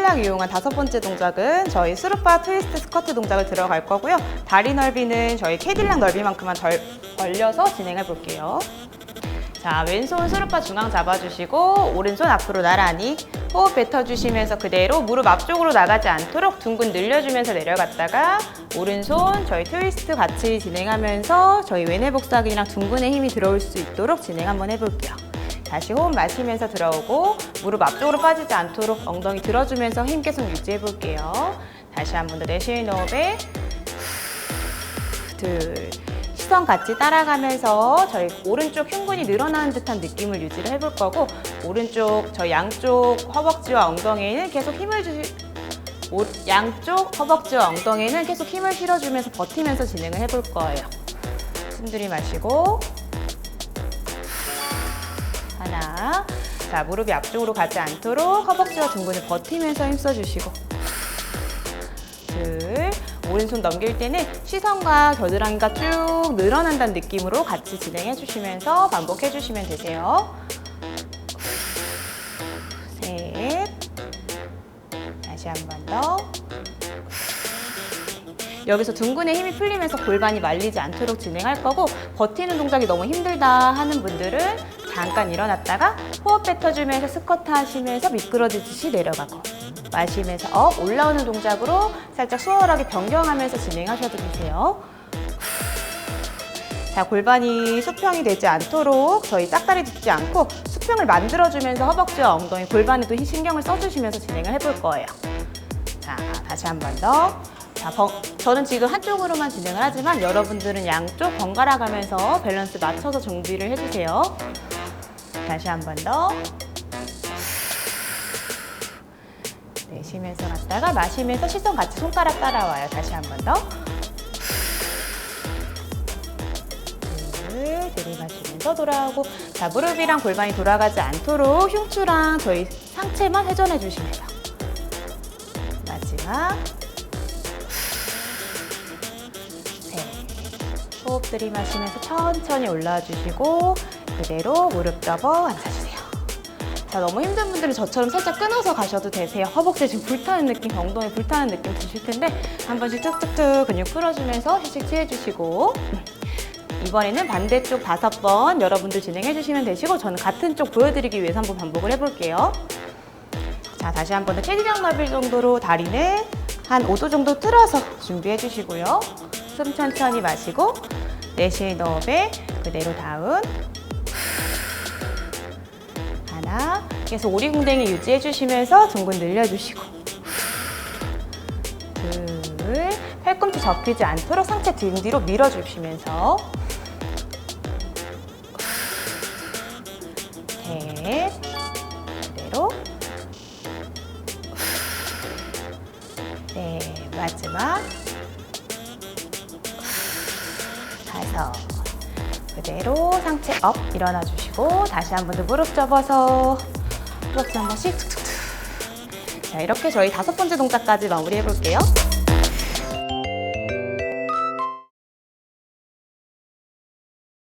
캐딜락 이용한 다섯 번째 동작은 저희 스루파 트위스트 스쿼트 동작을 들어갈 거고요. 다리 넓이는 저희 캐딜락 넓이만큼만 덜 벌려서 진행해 볼게요. 자, 왼손 스루파 중앙 잡아주시고 오른손 앞으로 나란히 호흡 뱉어주시면서 그대로 무릎 앞쪽으로 나가지 않도록 둥근 늘려주면서 내려갔다가 오른손 저희 트위스트 같이 진행하면서 저희 외내 복사근이랑 둥근의 힘이 들어올 수 있도록 진행 한번 해볼게요. 다시 호흡 마시면서 들어오고 무릎 앞쪽으로 빠지지 않도록 엉덩이 들어주면서 힘 계속 유지해 볼게요. 다시 한 번 더 내쉬는 호흡에 둘 시선 같이 따라가면서 저희 오른쪽 흉근이 늘어나는 듯한 느낌을 유지를 해볼 거고 오른쪽 저 양쪽 허벅지와 엉덩이에는 계속 힘을 주시 오- 양쪽 허벅지와 엉덩이에는 계속 힘을 실어주면서 버티면서 진행을 해볼 거예요. 숨 들이 마시고 자 무릎이 앞쪽으로 가지 않도록 허벅지와 둥근을 버티면서 힘써주시고 둘 오른손 넘길 때는 시선과 겨드랑이가 쭉 늘어난다는 느낌으로 같이 진행해 주시면서 반복해 주시면 되세요. 셋. 다시 한 번 더. 여기서 둥근의 힘이 풀리면서 골반이 말리지 않도록 진행할 거고 버티는 동작이 너무 힘들다 하는 분들은 잠깐 일어났다가 호흡 뱉어주면서 스쿼트 하시면서 미끄러지듯이 내려가고 마시면서 업 올라오는 동작으로 살짝 수월하게 변경하면서 진행하셔도 되세요. 자 골반이 수평이 되지 않도록 저희 짝다리 짚지 않고 수평을 만들어주면서 허벅지와 엉덩이 골반에도 힘- 신경을 써주시면서 진행을 해볼 거예요. 자 다시 한 번 더. 자, 번- 저는 지금 한쪽으로만 진행을 하지만 여러분들은 양쪽 번갈아 가면서 밸런스 맞춰서 정지를 해주세요. 다시 한 번 더. 내쉬면서 갔다가 마시면서 시선 같이 손가락 따라와요. 다시 한 번 더. 둘, 들이마시면서 돌아오고 자 무릎이랑 골반이 돌아가지 않도록 흉추랑 저희 상체만 회전해 주시면 돼요. 마지막 셋 호흡 들이마시면서 천천히 올라와 주시고 그대로 무릎 접어 앉아주세요. 자 너무 힘든 분들은 저처럼 살짝 끊어서 가셔도 되세요. 허벅지 지금 불타는 느낌, 엉덩이 불타는 느낌 드실 텐데 한 번씩 툭툭툭 근육 풀어주면서 휴식 취해주시고 이번에는 반대쪽 다섯 번 여러분들 진행해 주시면 되시고 저는 같은 쪽 보여드리기 위해서 한번 반복을 해볼게요. 자 다시 한 번 더 체지장 넓이 정도로 다리는 한 5도 정도 틀어서 준비해 주시고요. 숨 천천히 마시고 내쉬는 호흡에 그대로 다운 하나 계속 오리궁뎅이 유지해 주시면서 둥근 늘려주시고. 둘 팔꿈치 접히지 않도록 상체 등 뒤로 밀어주시면서. 셋 그대로. 네 마지막. 다섯 그대로 상체 업 일어나 주시고 다시 한 번 더 무릎 접어서 허벅지 한 번씩 툭툭툭. 자 이렇게 저희 다섯 번째 동작까지 마무리해 볼게요